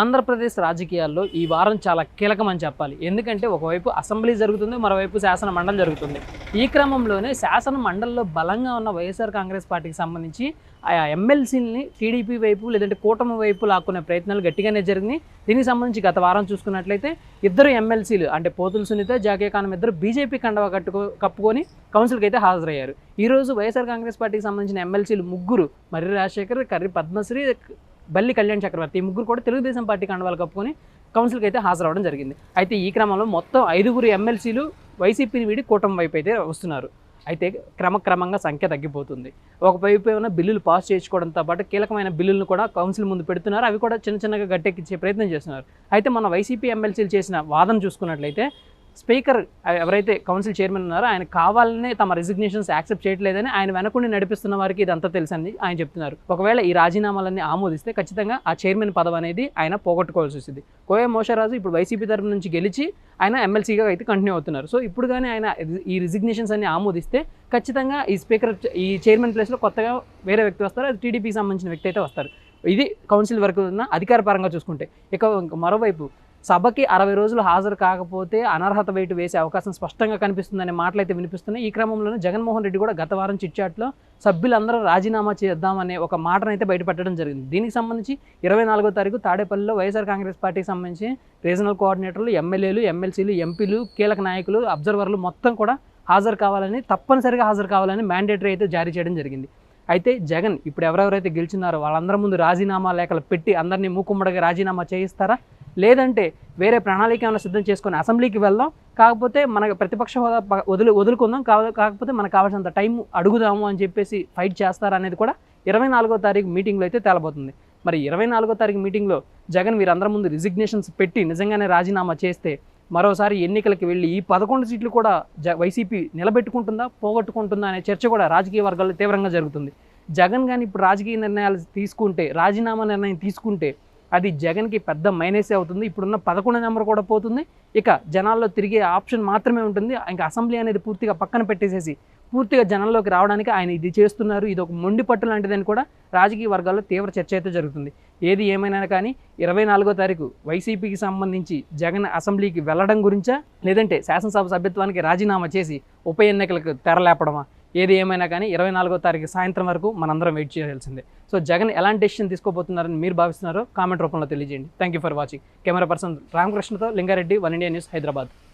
ఆంధ్రప్రదేశ్ రాజకీయాల్లో ఈ వారం చాలా కీలకమని చెప్పాలి. ఎందుకంటే ఒకవైపు అసెంబ్లీ జరుగుతుంది మరోవైపు శాసన మండలి జరుగుతుంది. ఈ క్రమంలోనే శాసన మండలిలో బలంగా ఉన్న వైఎస్ఆర్ కాంగ్రెస్ పార్టీకి సంబంధించి ఆ ఎమ్మెల్సీని టీడీపీ వైపు లేదంటే కూటమి వైపు లాక్కునే ప్రయత్నాలు గట్టిగానే జరిగినాయి. దీనికి సంబంధించి గత వారం చూసుకున్నట్లయితే ఇద్దరు ఎమ్మెల్సీలు అంటే పోతుల సునీత జాకే ఖానం ఇద్దరు బీజేపీ కండవ కట్టుకో కప్పుకొని కౌన్సిల్కి అయితే హాజరయ్యారు. ఈరోజు వైఎస్ఆర్ కాంగ్రెస్ పార్టీకి సంబంధించిన ఎమ్మెల్సీలు ముగ్గురు మర్రి రాజశేఖర్ కర్రి పద్మశ్రీ బల్లి కళ్యాణ్ చక్రవర్తి ముగ్గురు కూడా తెలుగుదేశం పార్టీ కండవాలు కప్పుకొని కౌన్సిల్కి అయితే హాజరవడం జరిగింది. అయితే ఈ క్రమంలో మొత్తం ఐదుగురు ఎమ్మెల్సీలు వైసీపీని వీడి కూటమి వైపు అయితే వస్తున్నారు. అయితే క్రమక్రమంగా సంఖ్య తగ్గిపోతుంది. ఒకవైపు ఏమైనా బిల్లులు పాస్ చేసుకోవడంతో పాటు కీలకమైన బిల్లులను కూడా కౌన్సిల్ ముందు పెడుతున్నారు. అవి కూడా చిన్న చిన్నగా గట్టెక్కించే ప్రయత్నం చేస్తున్నారు. అయితే మన వైసీపీ ఎమ్మెల్సీలు చేసిన వాదన చూసుకున్నట్లయితే స్పీకర్ ఎవరైతే కౌన్సిల్ చైర్మన్ ఉన్నారో ఆయన కావాలనే తమ రెసిగ్నేషన్స్ యాక్సెప్ట్ చేయట్లేదని ఆయన వెనకుండి నడిపిస్తున్న వారికి ఇదంతా తెలుసని ఆయన చెప్తున్నారు. ఒకవేళ ఈ రాజీనామాలన్నీ ఆమోదిస్తే ఖచ్చితంగా ఆ చైర్మన్ పదవి అనేది ఆయన పోగొట్టుకోవాల్సి వస్తుంది. కోయ మోషరాజు ఇప్పుడు వైసీపీ తరఫు నుంచి గెలిచి ఆయన ఎమ్మెల్సీగా అయితే కంటిన్యూ అవుతున్నారు. సో ఇప్పుడు కానీ ఆయన ఈ రిజిగ్నేషన్స్ అన్ని ఆమోదిస్తే ఖచ్చితంగా ఈ స్పీకర్ ఈ చైర్మన్ ప్లేస్లో కొత్తగా వేరే వ్యక్తి వస్తారు అది టీడీపీకి సంబంధించిన వ్యక్తి అయితే వస్తారు. ఇది కౌన్సిల్ వరకు ఉన్న అధికార పరంగా చూసుకుంటే. ఇక మరోవైపు సభకి అరవై రోజులు హాజరు కాకపోతే అనర్హత వేటు వేసే అవకాశం స్పష్టంగా కనిపిస్తుందనే మాటలు అయితే వినిపిస్తున్నాయి. ఈ క్రమంలోనే జగన్మోహన్ రెడ్డి కూడా గత వారం చిట్చాట్లో సభ్యులందరూ రాజీనామా చేద్దామనే ఒక మాటను అయితే బయటపెట్టడం జరిగింది. దీనికి సంబంధించి ఇరవై నాలుగో తారీఖు తాడేపల్లిలో వైఎస్ఆర్ కాంగ్రెస్ పార్టీకి సంబంధించి రీజనల్ కోఆర్డినేటర్లు ఎమ్మెల్యేలు ఎమ్మెల్సీలు ఎంపీలు కీలక నాయకులు అబ్జర్వర్లు మొత్తం కూడా హాజరు కావాలని తప్పనిసరిగా హాజరు కావాలని మ్యాండేటరీ అయితే జారీ చేయడం జరిగింది. అయితే జగన్ ఇప్పుడు ఎవరెవరైతే గెలిచినారో వాళ్ళందరి ముందు రాజీనామా లేఖలు పెట్టి అందరినీ మూకుమ్మడిగా రాజీనామా చేయిస్తారా? లేదంటే వేరే ప్రణాళిక ఏమైనా సిద్ధం చేసుకొని అసెంబ్లీకి వెళ్దాం. కాకపోతే మన ప్రతిపక్ష హోదా వదులు వదిలి వదులుకుందాం. కాకపోతే మనకు కావాల్సినంత టైం అడుగుదాము అని చెప్పేసి ఫైట్ చేస్తారా అనేది కూడా ఇరవై నాలుగో తారీఖు మీటింగ్లో అయితే తేలబోతుంది. మరి ఇరవై నాలుగో తారీఖు మీటింగ్లో జగన్ వీరందరి ముందు రిజిగ్నేషన్స్ పెట్టి నిజంగానే రాజీనామా చేస్తే మరోసారి ఎన్నికలకు వెళ్ళి ఈ పదకొండు సీట్లు కూడా జ వైసీపీ నిలబెట్టుకుంటుందా పోగొట్టుకుంటుందా అనే చర్చ కూడా రాజకీయ వర్గాల్లో తీవ్రంగా జరుగుతుంది. జగన్ కానీ ఇప్పుడు రాజకీయ నిర్ణయాలు తీసుకుంటే రాజీనామా నిర్ణయం తీసుకుంటే అది జగన్కి పెద్ద మైనసే అవుతుంది. ఇప్పుడున్న పదకొండు నెంబర్ కూడా పోతుంది. ఇక జనాల్లో తిరిగే ఆప్షన్ మాత్రమే ఉంటుంది. ఇంకా అసెంబ్లీ అనేది పూర్తిగా పక్కన పెట్టేసేసి పూర్తిగా జనంలోకి రావడానికి ఆయన ఇది చేస్తున్నారు. ఇది ఒక మొండి పట్టు లాంటిదని కూడా రాజకీయ వర్గాల్లో తీవ్ర చర్చ అయితే జరుగుతుంది. ఏది ఏమైనా కానీ ఇరవై నాలుగో తారీఖు వైసీపీకి సంబంధించి జగన్ అసెంబ్లీకి వెళ్ళడం గురించా? లేదంటే శాసనసభ సభ్యత్వానికి రాజీనామా చేసి ఉప ఎన్నికలకు తెరలేపడమా? ఏది ఏమైనా కానీ ఇరవై నాలుగో తారీఖు సాయంత్రం వరకు మనందరం వెయిట్ చేయాల్సిందే. సో జగన్ ఎలాంటి డెసిషన్ తీసుకోబోతున్నారని మీరు భావిస్తున్నారో కామెంట్ రూపంలో తెలియజేయండి. Thank you for watching camera person రామకృష్ణతో Lingareddy one India news Hyderabad.